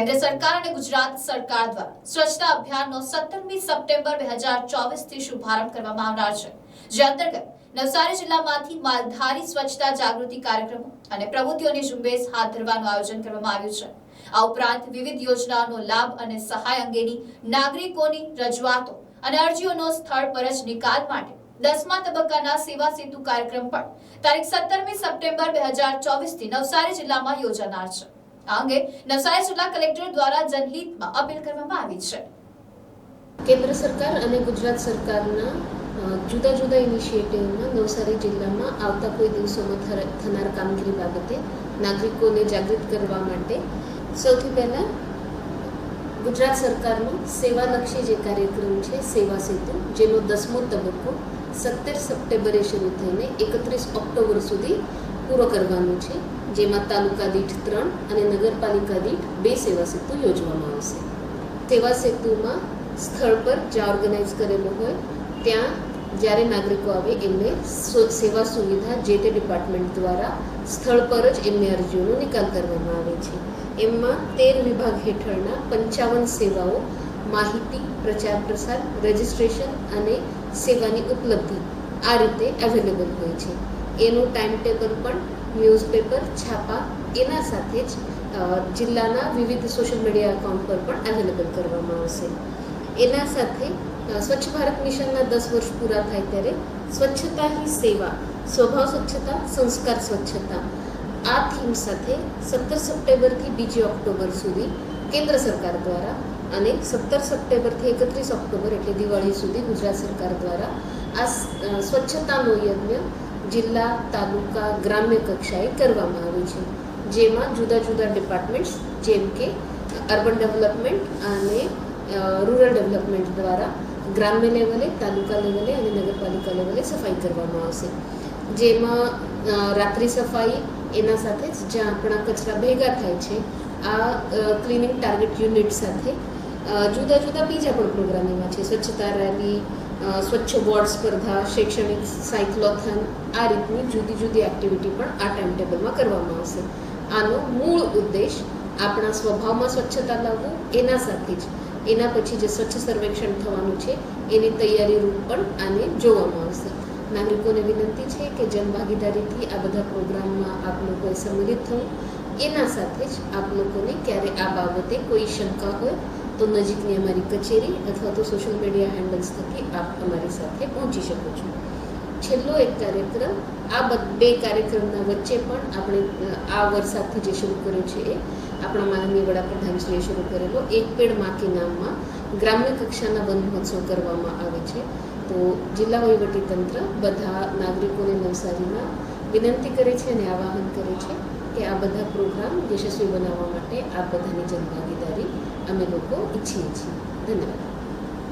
કેન્દ્ર સરકાર અને ગુજરાત સરકાર દ્વારા સ્વચ્છતા અભિયાનનો સત્તરમી સપ્ટેમ્બર બે હજાર ચોવીસથી શુભારંભ કરવામાં આવનાર છે. જે અંતર્ગત નવસારી જિલ્લામાંથી માલધારી સ્વચ્છતા જાગૃતિ કાર્યક્રમો અને પ્રવૃત્તિઓની ઝુંબેશ હાથ ધરવાનું આયોજન કરવામાં આવ્યું છે. આ ઉપરાંત વિવિધ યોજનાઓનો લાભ અને સહાય અંગેની નાગરિકોની રજૂઆતો અને અરજીઓનો સ્થળ પર જ નિકાલ માટે દસમા તબક્કાના સેવા સેતુ કાર્યક્રમ પણ તારીખ સત્તરમી સપ્ટેમ્બર બે હજાર ચોવીસથી નવસારી જિલ્લામાં યોજાનાર છે. આ નવસારી જિલ્લા કલેક્ટર દ્વારા જનહિતમાં અપીલ કરવામાં આવી છે. કેન્દ્ર સરકાર અને ગુજરાત સરકારના જુદા જુદા ઇનિશિયેટિવમાં નવસારી જિલ્લામાં આવતા કોઈ દિવસોમાં થનાર કામગીરી બાબતે નાગરિકોને જાગૃત કરવા માટે સૌથી પહેલાં ગુજરાત સરકારનો સેવાલક્ષી જે કાર્યક્રમ છે, સેવા સેતુ, જેનો દસમો તબક્કો સત્તર સપ્ટેમ્બરે શરૂ થઈને એકત્રીસ ઓક્ટોબર સુધી પૂરો કરવાનો છે, જેમાં તાલુકા દીઠ ત્રણ અને નગરપાલિકા દીઠ બે સેવા સેતુ યોજવામાં આવશે. સેવા સેતુમાં સ્થળ પર જ્યાં ઓર્ગેનાઇઝ કરેલું હોય, ત્યાં જ્યારે નાગરિકો આવે, એમને સેવા સુવિધા જે તે ડિપાર્ટમેન્ટ દ્વારા સ્થળ પર જ એમની અરજીઓનો નિકાલ કરવામાં આવે છે. એમાં તેર વિભાગ હેઠળના પંચાવન સેવાઓ માહિતી, પ્રચાર પ્રસાર, રજિસ્ટ્રેશન અને સેવાની ઉપલબ્ધિ આ રીતે અવેલેબલ હોય છે. એનું ટાઈમ ટેબલ પણ ન્યૂઝપેપર છાપા એના સાથે જ જિલ્લાના વિવિધ સોશિયલ મીડિયા એકાઉન્ટ પર પણ અવેલેબલ કરવામાં આવશે. એના સાથે સ્વચ્છ ભારત મિશનના દસ વર્ષ પૂરા થાય ત્યારે સ્વચ્છતા હી સેવા, સ્વભાવ સ્વચ્છતા, સંસ્કાર સ્વચ્છતા, આ થીમ સાથે સત્તર સપ્ટેમ્બરથી બીજી ઓક્ટોબર સુધી કેન્દ્ર સરકાર દ્વારા અને સત્તર સપ્ટેમ્બરથી એકત્રીસ ઓક્ટોબર એટલે દિવાળી સુધી ગુજરાત સરકાર દ્વારા આ સ્વચ્છતાનો યજ્ઞ જિલ્લા, તાલુકા, ગ્રામ્ય કક્ષાએ કરવામાં આવી છે, જેમાં જુદા જુદા ડિપાર્ટમેન્ટ્સ જેમ કે અર્બન ડેવલપમેન્ટ અને રૂરલ ડેવલપમેન્ટ દ્વારા ગ્રામ્ય લેવલે, તાલુકા લેવલે અને નગરપાલિકા લેવલે સફાઈ કરવામાં આવશે. જેમાં રાત્રિ સફાઈ એના સાથે જ જ્યાં આપણા કચરા ભેગા થાય છે, આ ક્લિનિંગ ટાર્ગેટ યુનિટ સાથે જુદા જુદા બીજા પણ પ્રોગ્રામ એમાં છે, સ્વચ્છતા રેલી સ્વચ્છ બોર્ડ સ્પર્ધા, શૈક્ષણિક સાયક્લોથન, આ રીતની જુદી જુદી એક્ટિવિટી પણ આ ટાઈમ ટેબલમાં કરવામાં આવશે. આનો મૂળ ઉદ્દેશ આપણા સ્વભાવમાં સ્વચ્છતા લાવવું, એના સાથે જ, એના પછી જે સ્વચ્છ સર્વેક્ષણ થવાનું છે, એની તૈયારી રૂપ પણ આને જોવામાં આવશે. નાગરિકોને વિનંતી છે કે જનભાગીદારીથી આ બધા પ્રોગ્રામમાં આપ લોકોએ સંમિલિત થવું, એના સાથે જ આપ લોકોને ક્યારે આ બાબતે કોઈ શંકા હોય તો નજીકની અમારી કચેરી અથવા તો સોશિયલ મીડિયા હેન્ડલ્સ થકી આપ અમારી સાથે પહોંચી શકો છો. છેલ્લો એક કાર્યક્રમ, આ બે કાર્યક્રમના વચ્ચે પણ આપણે આ વરસાદથી જે શરૂ કર્યો છે એ આપણા માનનીય વડાપ્રધાનશ્રીએ શરૂ કરેલો એક પેડ માકી નામમાં ગ્રામ્ય કક્ષાના વન મહોત્સવ કરવામાં આવે છે. તો જિલ્લા વહીવટી તંત્ર બધા નાગરિકોને નવસારીમાં વિનંતી કરે છે અને આવાહન કરે છે. કે આ બધા પ્રોગ્રામ યશસ્વી બનાવવા માટે આ બધાની જનભાગીદારી અમે લોકો ઈચ્છીએ છીએ. ધન્યવાદ.